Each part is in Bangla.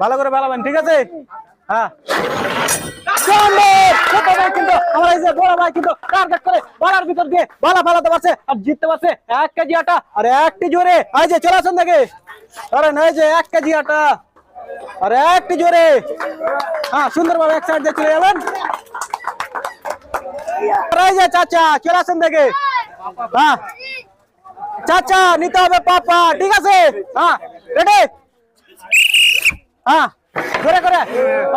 ভালো করে বেলাবেন ঠিক আছে? হ্যাঁ। সুন্দর! ছোট ভাই কিন্তু আমার এই যে বড় ভাই কিন্তু টার্গেট করে বলার ভিতর দিয়ে বলা ফেলাতে পারছে আর জিততে পারছে এক কেজি আটা আর একটি জোরে এই যে চলে আসুন দেখে আরে এই যে এক কেজি আটা আর একটি জোরে হ্যাঁ সুন্দরভাবে এক সাইড দিয়ে চলে যাবেন আর এই যে চাচা চলে আসুন দেখে হ্যাঁ চাচা নিতে হবে পাপা ঠিক আছে? হ্যাঁ রেডি হ্যাঁ করে করে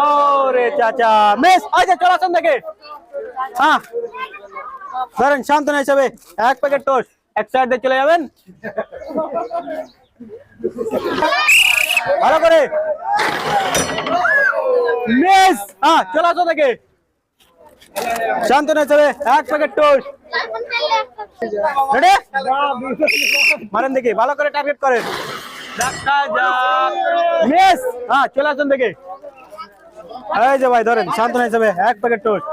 ওরে চাচা মিস এই যে চলে আসুন দেখে। হ্যাঁ ধরেন শান্তনা হিসাবে এক প্যাকেট টোস্ট এক সাইড দিয়ে চলে যাবেন। ভালো করে। মিস হ্যাঁ চলে আসো দেখে। শান্তনা হিসাবে এক প্যাকেট টোস্ট রেডি মারেন দেখি, ভালো করে টার্গেট করেন। মিস হ্যাঁ চলে আসুন দেখি। এই যে ভাই, ধরেন শান্তনা হিসাবে এক প্যাকেট টোস্ট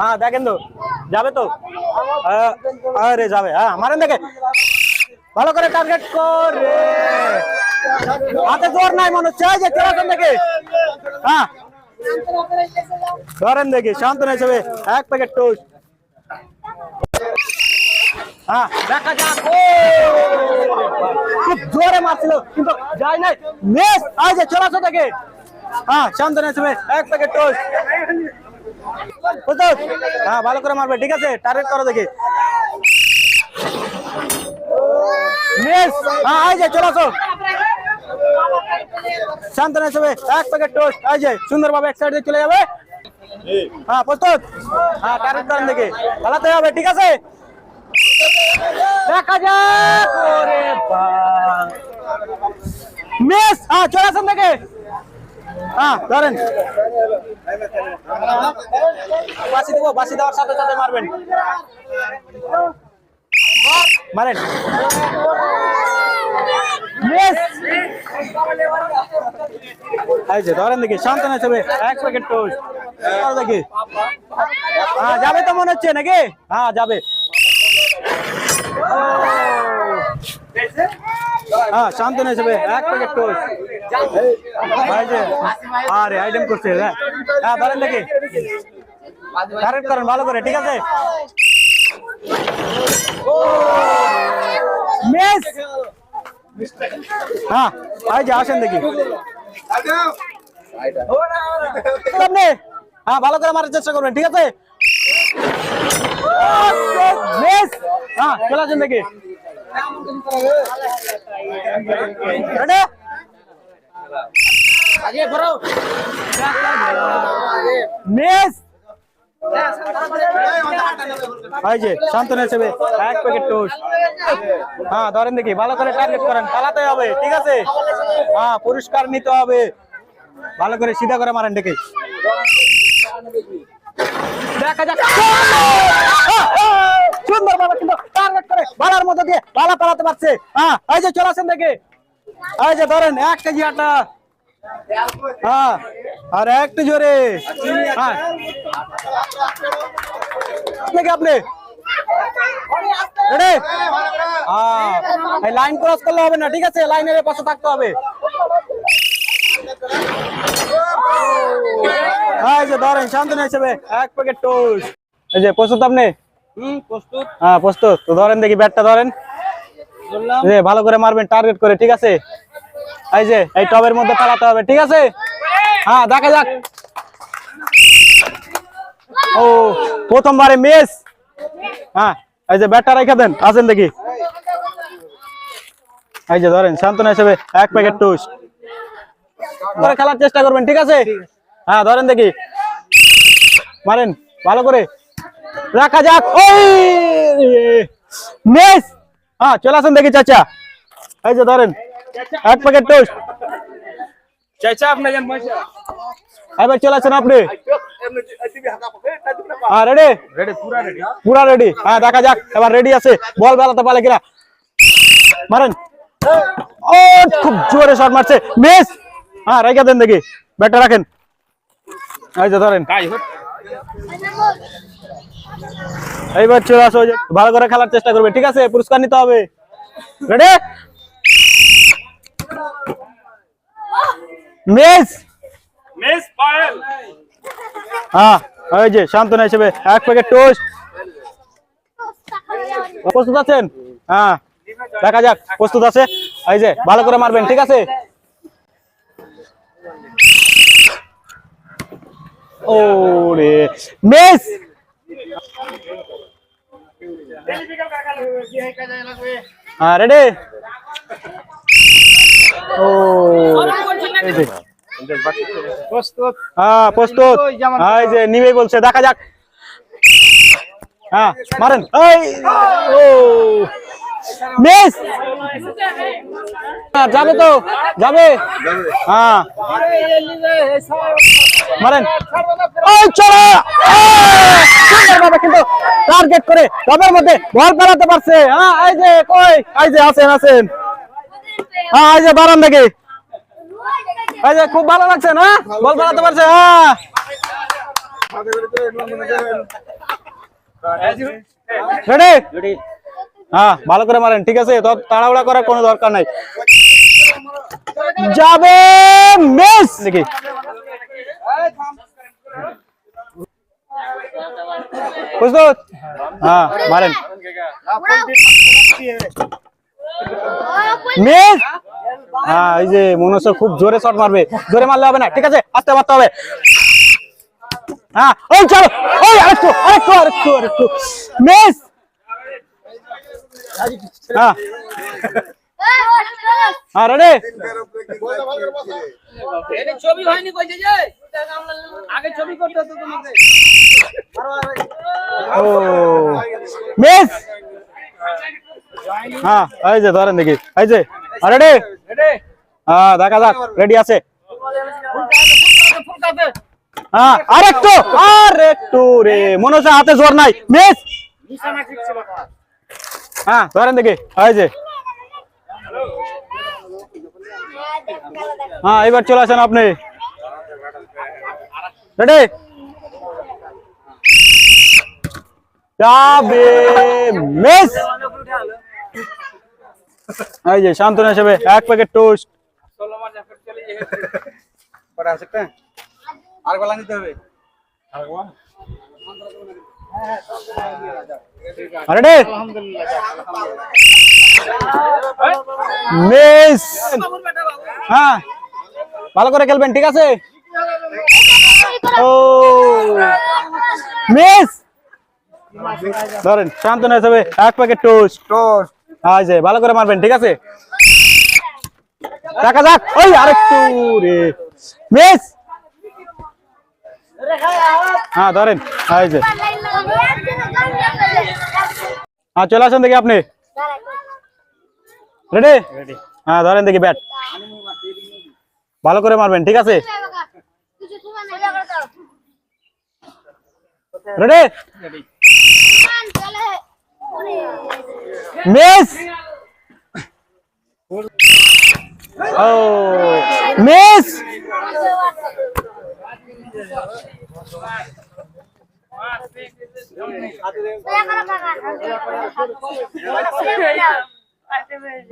হ্যাঁ দেখেন তো, যাবে তো? আরে, যাবে। হ্যাঁ মারেন দেখে। ভালো করে টার্গেট করে। হাতে জোর নাই, মনে হচ্ছে। যে আসুন দেখে। হ্যাঁ। ধরেন দেখি শান্তনা হিসাবে এক প্যাকেট টোস্ট মারছিল, কিন্তু নাই। মিস হ্যাঁ এক প্যাকেট টোস্ট হ্যাঁ ভালো করে মারবে, ঠিক আছে? টার্গেট করো দেখি। মিস হ্যাঁ আসো। শান্তনা এক প্যাকেট টোস্ট যে, সুন্দরভাবে এক সাইডে চলে যাবে। হ্যাঁ প্রস্তুত হ্যাঁ টার্গেট করেন দেখি। পালাতে হবে, ঠিক আছে? দেখা যাক। মিস হ্যাঁ দেখে। হ্যাঁ ধরেন। বাসি মারেন। মিস। ধরেন দেখি হিসেবে এক প্যাকেট টোস্ট দেখি। হ্যাঁ যাবে তো মনে হচ্ছে নাকি? হ্যাঁ যাবে। হ্যাঁ শান্তনা হিসেবে এক প্যাকেট টোস্ট ভাই যে আরে আইটেম করছে হ্যাঁ হ্যাঁ ধরেন দেখি কারেক্ট করেন ভালো করে ঠিক আছে মিস হ্যাঁ এই যে আসেন দেখি আপনি হ্যাঁ ভালো করে মারার চেষ্টা করবেন ঠিক আছে মিস হ্যাঁ চলে আসেন দেখি শান্তনা হিসেবে এক প্যাকেট টোস্ট হ্যাঁ ধরেন দেখি ভালো করে টার্গেট করেন পালাতে হবে ঠিক আছে? হ্যাঁ পুরস্কার নিতে হবে। ভালো করে সিধা করে মারেন দেখে। দেখা যাক। সুন্দর ভাবে কিন্তু টার্গেট করে বালার মধ্যে দিয়ে বালা পালাতে পারছে। হ্যাঁ এই যে চলে আসেন দেখে। এই যে ধরেন, এক কেজি আটা। হ্যাঁ আর একটু জোরে হ্যাঁ। আপনি। লাইন ক্রস করলে হবে না, ঠিক আছে? লাইনের পাশে থাকতে হবে। ধরেন, শান্তনা হিসেবে এক প্যাকেট টোস্ট এই যে প্রস্তুত আপনি? হ্যাঁ প্রস্তুত। তো ধরেন দেখি ব্যাটটা ধরেন। ভালো করে মারবেন টার্গেট করে ঠিক আছে? এই যে এই টবের মধ্যে পালাতে হবে ঠিক আছে? হ্যাঁ দেখা যাক। ও প্রথমবারে মিস। হ্যাঁ এই যে ব্যাটটা রেখে দেন আসেন দেখি। এই যে ধরেন শান্তনা হিসেবে এক প্যাকেট টোস্ট করে খেলার চেষ্টা করবেন ঠিক আছে। হ্যাঁ ধরেন দেখি। মারেন ভালো করে। রাখা যাক ওই মিস হ্যাঁ চলে আসেন দেখি চাচা এই যে ধরেন এক প্যাকেট টোস্ট চাইছা আপনি জান পয়সা এবার চলে আসেন আপনি হ্যাঁ রেডি রেডি পুরা রেডি পুরা রেডি হ্যাঁ দেখা যাক এবার রেডি আছে বল বেলাতে পালে কিনা মারেন ও খুব জোরে শট মারছে মিস হ্যাঁ রেখে দেন দেখি ব্যাটটা রাখেন এই যে ধরেন কাই হট এইবার চলে আসো ভালো করে খেলার চেষ্টা করবে ঠিক আছে? পুরস্কার নিতে হবে। রেডি মিস মিস পায়েল হ্যাঁ এই যে শান্তনা হিসেবে এক প্যাকেট টোস্ট প্রস্তুত আছেন? হ্যাঁ দেখা যাক প্রস্তুত আছে। এই যে ভালো করে মারবেন ঠিক আছে? ও রে মিস হ্যাঁ রেডি ও হ্যাঁ প্রস্তুত। হ্যাঁ, যে নিবেই বলছে দেখা যাক। হ্যাঁ মারেন। ও মিস হ্যাঁ, যাবে তো যাবে। হ্যাঁ। মারেন। চলো! কিন্তু টার্গেট করে টবের মধ্যে বল পারছে। হ্যাঁ এই যে কই? এই যে আছেন আছেন। হ্যাঁ এই যে বারান দেখে এই যে খুব ভালো লাগছে না? বল পারছে হ্যাঁ। রেডি হ্যাঁ ভালো করে মারেন ঠিক আছে? তো তাড়াহুড়া করার কোনো দরকার নাই। যাবে মিস দেখি প্রস্তুত হ্যাঁ মারেন। মিস! হ্যাঁ? এই যে মনে খুব জোরে শট মারবে। জোরে মারলে হবে না ঠিক আছে? আস্তে মারতে হবে। হ্যাঁ ওই চলো ওই আরেকটু আরেকটু আরেকটু আরেকটু। মিস! হ্যাঁ। হ্যাঁ রেডি ছবি হয়নি কইছে যে? আগে ছবি করতে হতো তোমাকে। ও মিস। হ্যাঁ এই যে ধরেন দেখি। এই যে। রেডি? হ্যাঁ দেখা যাক রেডি আছে। হ্যাঁ আরেকটু আরেকটু রে। মনে হচ্ছে হাতে জোর নাই। মিস। হ্যাঁ ধরেন দেখি। এই যে। হ্যাঁ এবার চলে আসেন আপনি রেডি যাবে মিস এই যে শান্তনা হিসেবে এক প্যাকেট টোস্ট আর গলা নিতে হবে রেডি মিস। হ্যাঁ। ভালো করে খেলবেন ঠিক আছে? ও। মিস। ধরেন শান্তনা হিসেবে এক প্যাকেট টোস্ট টোস্ট এই যে ভালো করে মারবেন ঠিক আছে? দেখা যাক। ওই আরেকটু রে। মিস। হ্যাঁ ধরেন এই যে। হ্যাঁ চলে আসেন দেখি আপনি। রেডি হ্যাঁ ধরেন দেখি ব্যাট ভালো করে মারবেন ঠিক আছে? রেডি মিস ও মিস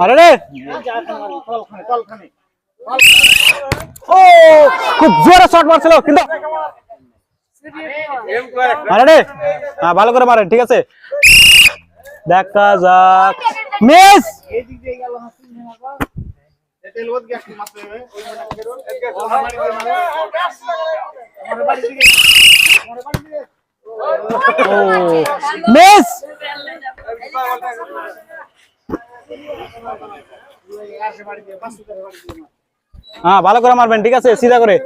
আরে রে ও খুব জোরে শট মারছিল কিন্তু আরে রে হ্যাঁ ভালো করে মারেন ঠিক আছে দেখা যাক মিস ও মিস হ্যাঁ ভালো করে মারবেন ঠিক আছে সিধা করে।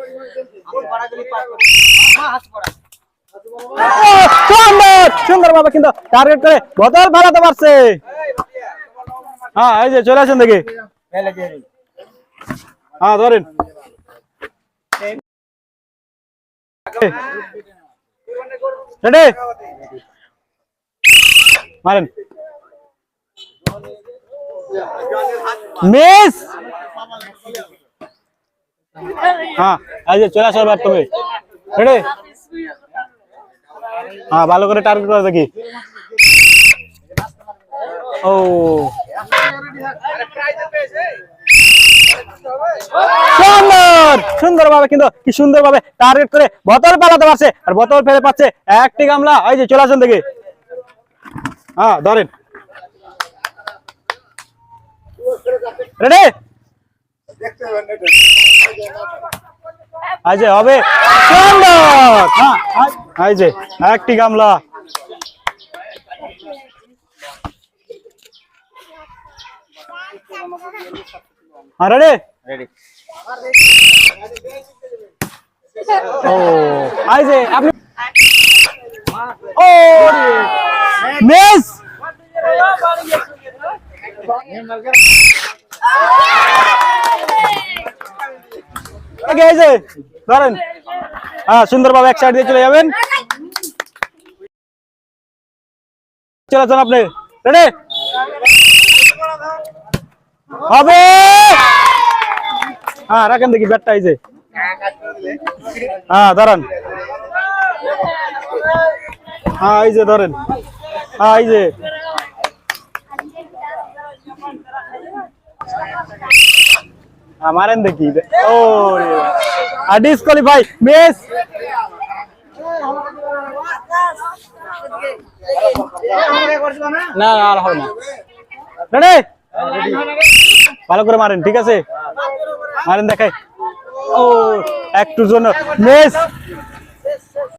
সুন্দর সুন্দর ভাবে কিন্তু টার্গেট করে বোতল ফেলাতে পারছে। হ্যাঁ এই যে চলে আসেন দেখি। হ্যাঁ ধরেন। রেডি? মারেন। মিস! হ্যাঁ এই হ্যাঁ ভালো করে টার্গেট করে দেখি। ও। সুন্দর! ভাবে কিন্তু কি সুন্দর ভাবে টার্গেট করে বোতল পালাতে পারছে, আর বোতল ফেলে পাচ্ছে একটি গামলা। এই যে চলে আসুন দেখি। হ্যাঁ ধরেন। রেডি যে হবে সুন্দর! হ্যাঁ যে একটি গামলা। হ্যাঁ রেডি রেডি ও এই যে আপনি ও মিস এই যে, ধরেন। হ্যাঁ সুন্দরভাবে এক সাইড দিয়ে চলে যাবেন। চলে আসুন আপনি। রেডি হবে! হ্যাঁ রাখেন দেখি ব্যাটটা, এই যে। হ্যাঁ দাঁড়ান হ্যাঁ এই যে, ধরেন। হ্যাঁ এই যে। মারেন দেখি। ও, আর ডিসকোয়ালিফাই মিস না না, আর হবে না। রেডি ভালো করে মারেন, ঠিক আছে? মারেন দেখাই। ও একটুর জন্য মিস